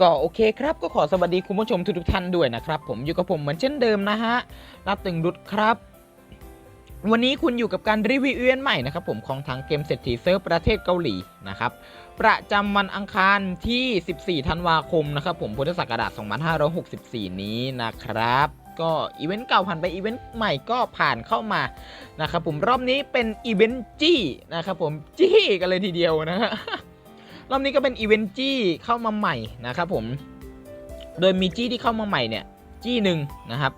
ก็โอเคครับก็ขอสวัสดีคุณผู้ชมทุกๆท่านด้วยนะครับ ผมอยู่กับผมเหมือนเช่นเดิมนะฮะรัตตึงรุดครับ วันนี้คุณอยู่กับการรีวิวเอีเวนใหม่นะครับผมของทางเกมเศรษฐีเซิร์ฟประเทศเกาหลีนะครับประจำวันอังคารที่ 14 ธันวาคมนะครับผมพุทธศักราช 2564 นี้นะครับก็อีเวนต์เก่าผ่านไปอีเวนต์ใหม่ก็ผ่านเข้ามานะครับผมรอบนี้เป็นอีเวนต์จี้นะครับผมจี้กันเลยทีเดียวนะฮะ รอบนี้ก็เป็นอีเวนต์จี้เข้ามาใหม่นะครับผม โดยมีจี้ที่เข้ามาใหม่เนี่ย จี้หนึ่งนะครับ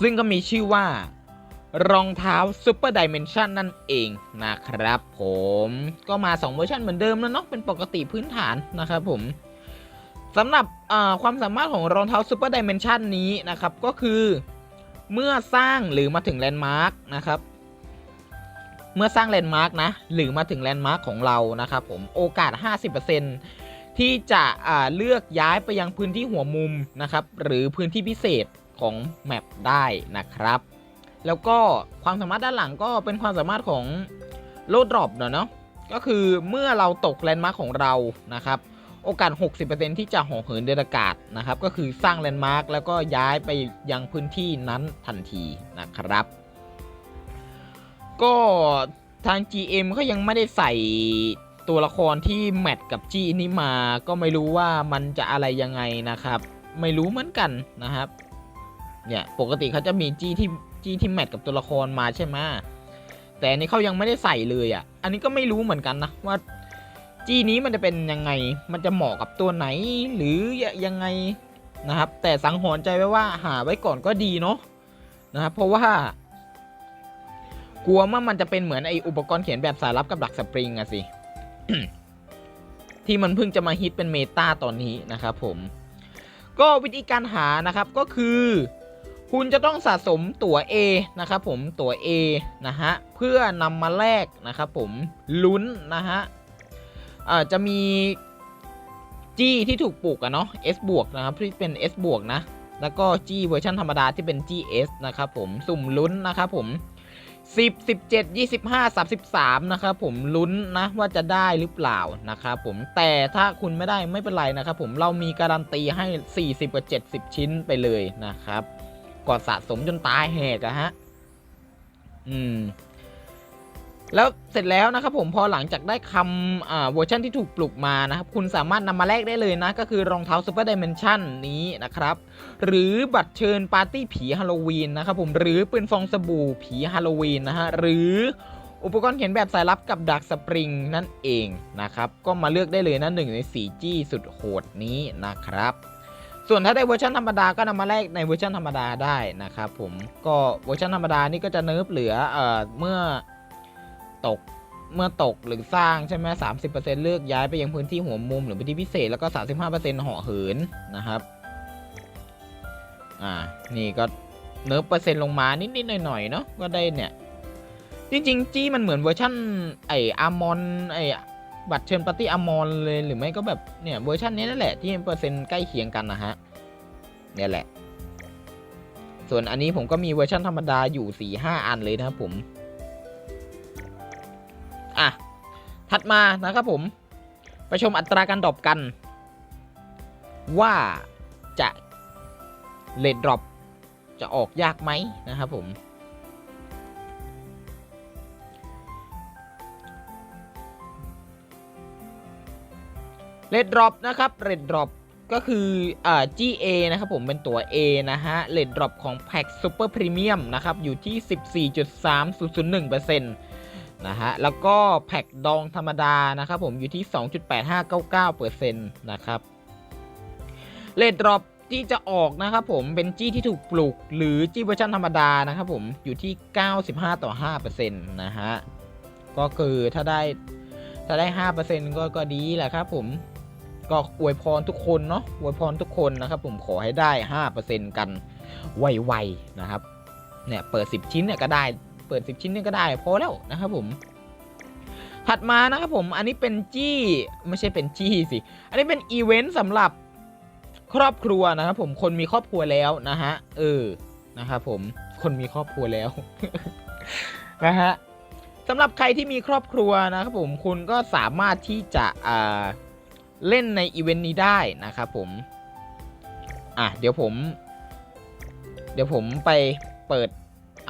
ซึ่งก็มีชื่อว่ารองเท้าซูเปอร์ดิเมนชันนั่นเองนะครับผมก็มา 2 เวอร์ชันเหมือนเดิมแล้วเนาะเป็นปกติพื้นฐานนะครับผมสำหรับความสามารถของรองเท้าซูเปอร์ดิเมนชันนี้นะครับ ก็คือ เมื่อสร้างหรือมาถึงแลนด์มาร์กนะครับ เมื่อสร้างแลนด์มาร์กนะ หรือมาถึงแลนด์มาร์กของเรานะครับผมโอกาส 50%ที่จะเลือกย้ายไปยังพื้นที่หัวมุมนะครับ หรือพื้นที่พิเศษของแมปได้นะครับ แล้วก็ความสามารถด้านหลังก็เป็นความสามารถของโลดดรอปเนาะก็คือเมื่อเราตกแลนด์มาร์กของเรานะครับโอกาส 60%ที่จะห่อเหินเดินอากาศนะครับ ก็คือสร้างแลนด์มาร์กแล้วก็ย้ายไปยังพื้นที่นั้นทันทีนะครับ ก็ทาง GM ก็ยังไม่ได้ใส่ตัวละครที่แมทกับจี้นี้มา ก็ไม่รู้ว่ามันจะอะไรยังไงนะครับ ไม่รู้เหมือนกันนะครับ เนี่ยปกติเขาจะมีจี้ที่จี้ที่แมทกับตัวละครมาใช่ไหมแต่อันนี้เขายังไม่ได้ใส่เลยอะ อันนี้ก็ไม่รู้เหมือนกันนะว่าจี้นี้มันจะเป็นยังไง มันจะเหมาะกับตัวไหนหรือยังไงนะครับ แต่สังหรณ์ใจไว้ว่าหาไว้ก่อนก็ดีเนาะนะครับเพราะว่า กลัวว่ามันจะเป็นเหมือนไออุปกรณ์เขียนแบบสายลับกับดักสปริงอะสิ ที่มันเพิ่งจะมาฮิตเป็นเมตาตอนนี้นะครับผม ก็วิธีการหานะครับก็คือ คุณจะต้องสะสมตั๋ว A นะครับผมตั๋ว A นะฮะ เพื่อนำมาแลกนะครับผมลุ้นนะฮะจะมีจี้ที่ถูกปลูกอะเนาะ S บวกนะครับที่เป็น S บวกนะ แล้วก็จี้เวอร์ชันธรรมดาที่เป็น GS นะครับผม สุ่มลุ้นนะครับผม 10 17 25 33 นะครับผมลุ้นนะว่าจะได้หรือเปล่านะครับผมแต่ถ้าคุณไม่ได้ไม่เป็นไรนะครับผมเรามีการันตีให้ 40 กับ 70 ชิ้นไปเลยนะครับก่อนสะสมจนตายแหกอะฮะ อืม แล้วเสร็จแล้วนะครับผมพอหลังจากได้คำอ่าเวอร์ชันที่ถูกปลุกมานะครับ คุณสามารถนำมาแลกได้เลยนะ ก็คือรองเท้าซูเปอร์ดิเมนชันนี้นะครับ หรือบัตรเชิญปาร์ตี้ผีฮาโลวีนนะครับผมหรือปืนฟองสบู่ผีฮาโลวีนนะฮะ หรืออุปกรณ์เขียนแบบสายลับกับดักสปริงนั่นเองนะครับ ก็มาเลือกได้เลยนะหนึ่งใน4จี้สุดโหดนี้นะครับส่วนถ้าได้เวอร์ชันธรรมดาก็นำมาแลกในเวอร์ชันธรรมดาได้นะครับผมก็เวอร์ชันธรรมดานี่ก็จะเนิร์ฟเหลือเอ่อเมื่อ ตกเมื่อตกหรือสร้างใช่ไหมสามสิบเปอร์เซ็นต์เลือกย้ายไปยังพื้นที่หัวมุมหรือพื้นที่พิเศษแล้วก็สามสิบห้าเปอร์เซ็นต์ห่อเหินนะครับอ่านี่ก็เนิร์ฟเปอร์เซ็นต์ลงมานิดๆหน่อยๆเนาะก็ได้เนี่ยจริงๆจี้มันเหมือนเวอร์ชั่นไออาร์มอนไอบัตรเชิญปาร์ตี้อาร์มอนเลยหรือไม่ก็แบบเนี่ยเวอร์ชันนี้นั่นแหละที่เปอร์เซ็นต์ใกล้เคียงกันนะฮะเนี่ยแหละ ส่วนอันนี้ผมก็มีเวอร์ชันธรรมดาอยู่4ี่ห้าอันเลยนะครับผม ถัดมานะครับผม ไปชมอัตราการดรอปกัน ว่าจะเลดดรอปจะออกยากไหมนะครับผม เลดดรอปนะครับเลดดรอปก็คืออ่า GA นะครับผมเป็นตัว A นะฮะเลดดรอปของแพ็กซูเปอร์พรีเมียมนะครับ อยู่ที่ 14.3001% นะฮะแล้วก็แพ็กดองธรรมดานะครับผมอยู่ที่ 2.8599%นะครับเลดดรอปจี้จะออกนะครับผมเป็นจี้ที่ถูกปลูกหรือจี้เวอร์ชันธรรมดานะครับผมอยู่ที่ 95 ต่อ5%นะฮะก็คือถ้าได้ถ้าได้ 5%ก็ก็ดีแหละครับผมก็อวยพรทุกคนเนาะอวยพรทุกคนนะครับผมขอให้ได้ 5%กันไวๆนะครับเนี่ยเปิด 10 ชิ้นเนี่ยก็ได้ เปิด 10 ชิ้นนี่ก็ได้พอแล้วนะครับผมถัดมานะครับผมอันนี้เป็นจี้ไม่ใช่เป็นจี้สิ อันนี้เป็นอีเวนต์สำหรับครอบครัวนะครับผมคนมีครอบครัวแล้วนะฮะเออนะครับผมคนมีครอบครัวแล้วนะฮะสำหรับใครที่มีครอบครัวนะครับผมคุณก็สามารถที่จะอ่าเล่นในอีเวนต์นี้ได้นะครับผมอะเดี๋ยวผม เดี๋ยวผมไปเปิด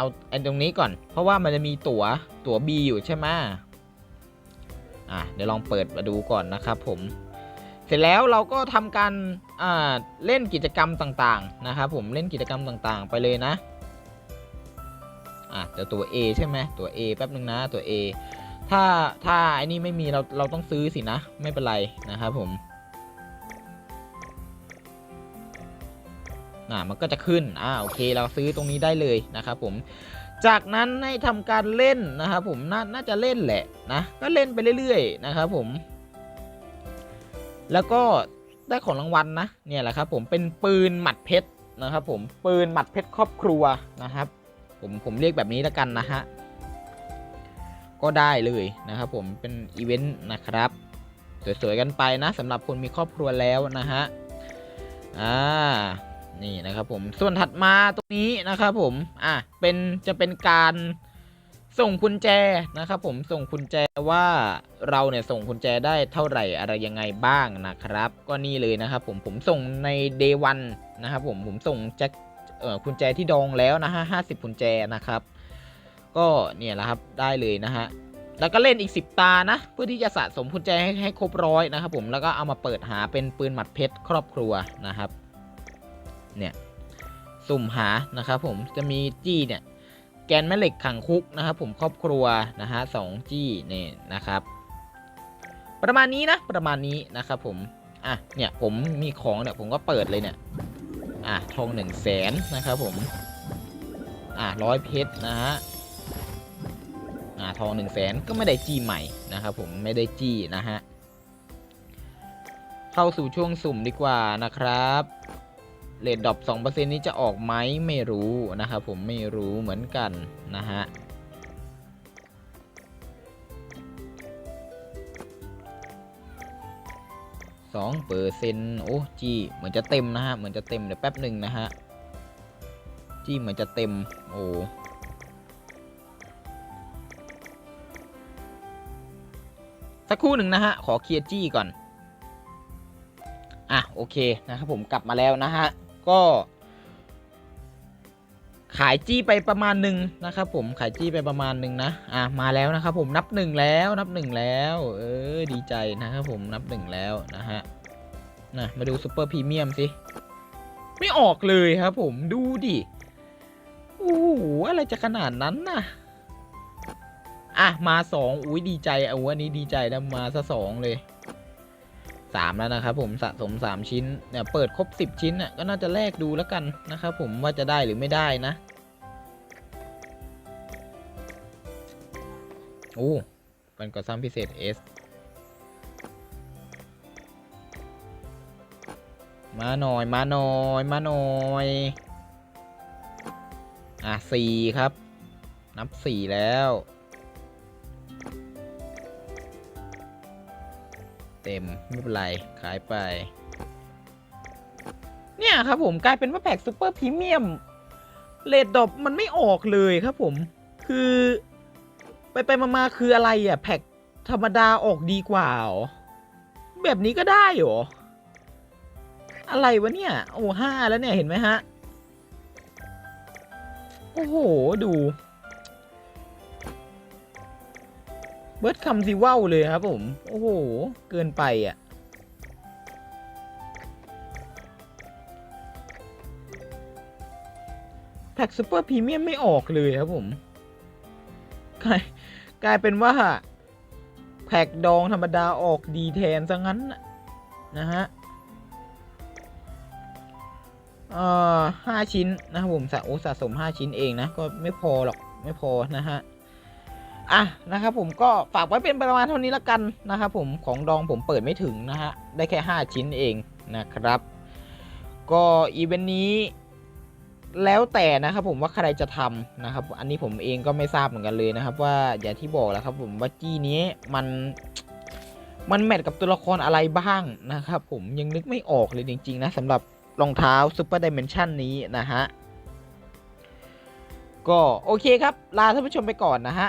เอาไอ้ตรงนี้ก่อน เพราะว่ามันจะมีตัว๋วตั๋ว B อยู่ใช่ไหมอะเดี๋ยวลองเปิดมาดูก่อนนะครับผมเสร็จแล้วเราก็ทำการอ่าเล่นกิจกรรมต่างๆนะครับผมเล่นกิจกรรมต่างๆ ไปเลยนะอะเดี๋ยวตัว A ใช่ไหมตัว A แป๊บนึงนะตัว A ถ้าถ้าไอ้นี่ไม่มีเราเราต้องซื้อสินะไม่เป็นไรนะครับผม อ่ามันก็จะขึ้นอ่าโอเคเราซื้อตรงนี้ได้เลยนะครับผมจากนั้นให้ทำการเล่นนะครับผมนน่าจะเล่นแหละนะก็เล่นไปเรื่อยๆนะครับผม แล้วก็ได้ของรางวัลนะเนี่ยแหละครับผมเป็นปืนหมัดเพชรนะครับผมปืนหมัดเพชรครอบครัวนะครับ ผมผมเรียกแบบนี้แล้วกันนะฮะก็ได้เลยนะครับผมเป็นอีเวนต์นะครับสวยๆกันไปนะสำหรับคนมีครอบครัวแล้วนะฮะอ่า นี่นะครับผมส่วนถัดมาตรงนี้นะครับผมอะเป็นจะเป็นการส่งกุญแจนะครับผมส่งกุญแจว่าเราเนี่ยส่งกุญแจได้เท่าไหร่อะไรยังไงบ้างนะครับ ก็นี่เลยนะครับผมผมส่งใน day 1นะครับผมผมส่งแจ็คเอ่อกุญแจที่ดองแล้วนะฮะห้าสิบกุญแจนะครับ ก็เนี่ยแหละครับได้เลยนะฮะแล้วก็เล่นอีก 10 ตานะ เพื่อที่จะสะสมกุญแจให้ให้ครบร้อยนะครับผมแล้วก็เอามาเปิดหาเป็นปืนหมัดเพชรครอบครัวนะครับ เนี่ยสุ่มหานะครับผมจะมีจี้เนี่ยแกนแม่เหล็กขังคุกนะครับผมครอบครัวนะฮะสองจี้เนี่ยนะครับ ประมาณนี้นะประมาณนี้นะครับผมอะเนี่ยผมมีของเนี่ยผมก็เปิดเลยเนี่ยอะทองหนึ่งแสนนะครับผมอะร้อยเพชรนะฮะอ่าทองหนึ่งแสนก็ไม่ได้จี้ใหม่นะครับผมไม่ได้จี้นะฮะเข้าสู่ช่วงสุ่มดีกว่านะครับ เลดดรอป2%นี้จะออกไหมไม่รู้นะครับผมไม่รู้เหมือนกันนะฮะสองเปอร์เซ็นต์โอ้จี้เหมือนจะเต็มนะฮะเหมือนจะเต็มเดี๋ยวแป๊บหนึ่งนะฮะจี้เหมือนจะเต็มโอ้สักครู่หนึ่งนะฮะ ขอเคลียร์จี้ก่อน อะ โอเค นะครับผมกลับมาแล้วนะฮะ ก็ ขายจี้ไปประมาณหนึ่งนะครับ ผมขายจี้ไปประมาณหนึ่งนะอะมาแล้วนะครับ ผมนับหนึ่งแล้วนับหนึ่งแล้ว เออดีใจนะครับ ผมนับหนึ่งแล้วนะฮะนะมาดูซูเปอร์พรีเมียมสิไม่ออกเลยครับ ผมดูดิโอ้โหอะไรจะขนาดนั้นน่ะอะมาสองอุ้ยดีใจเอาวันนี้ดีใจนะมาซะสองเลย สามแล้วนะครับผมสะสมสามชิ้นเนี่ยเปิดครบสิบชิ้นน่ะก็น่าจะแลกดูแล้วกันนะครับผมว่าจะได้หรือไม่ได้นะโอ้เป็นก่อสร้างพิเศษ S มาหน่อยมาหน่อยมาหน่อยอะสี่ครับ นับสี่แล้ว เต็มไม่เป็นไร ขายไป เนี่ยครับผมกลายเป็นว่าแพ็กซูเปอร์พรีเมียมเลดดอปมันไม่ออกเลยครับผม คือ ไปไปมามาคืออะไรอะ แพ็กธรรมดาออกดีกว่าหรอแบบนี้ก็ได้เหรอ อะไรวะเนี่ย โอ้ห้าแล้วเนี่ย เห็นไหมฮะ โอ้โห ดู เบิร์ดคำสิว่าวเลยครับผม โอ้โห เกินไปอะ แพ็กซูเปอร์พรีเมียมไม่ออกเลยครับผม กลายกลายเป็นว่า แพ็กดองธรรมดาออกดีแทนซะงั้น นะนะฮะเอ่อห้าชิ้นนะครับผมสะโอสะสมห้าชิ้นเองนะ ก็ไม่พอหรอก ไม่พอนะฮะ อะนะครับผมก็ฝากไว้เป็นประมาณเท่านี้ละกันนะครับผมของดองผมเปิดไม่ถึงนะฮะได้แค่ 5 ชิ้นเองนะครับ ก็อีเวนต์นี้แล้วแต่นะครับผมว่าใครจะทำนะครับ อันนี้ผมเองก็ไม่ทราบเหมือนกันเลยนะครับ ว่าอย่างที่บอกแล้วครับผมว่าจี้นี้มันมันแมทกับตัวละครอะไรบ้างนะครับผมยังนึกไม่ออกเลยจริง ๆ นะสำหรับรองเท้าซูเปอร์ดิเมนชันนี้นะฮะก็โอเคครับ ลาท่านผู้ชมไปก่อนนะฮะ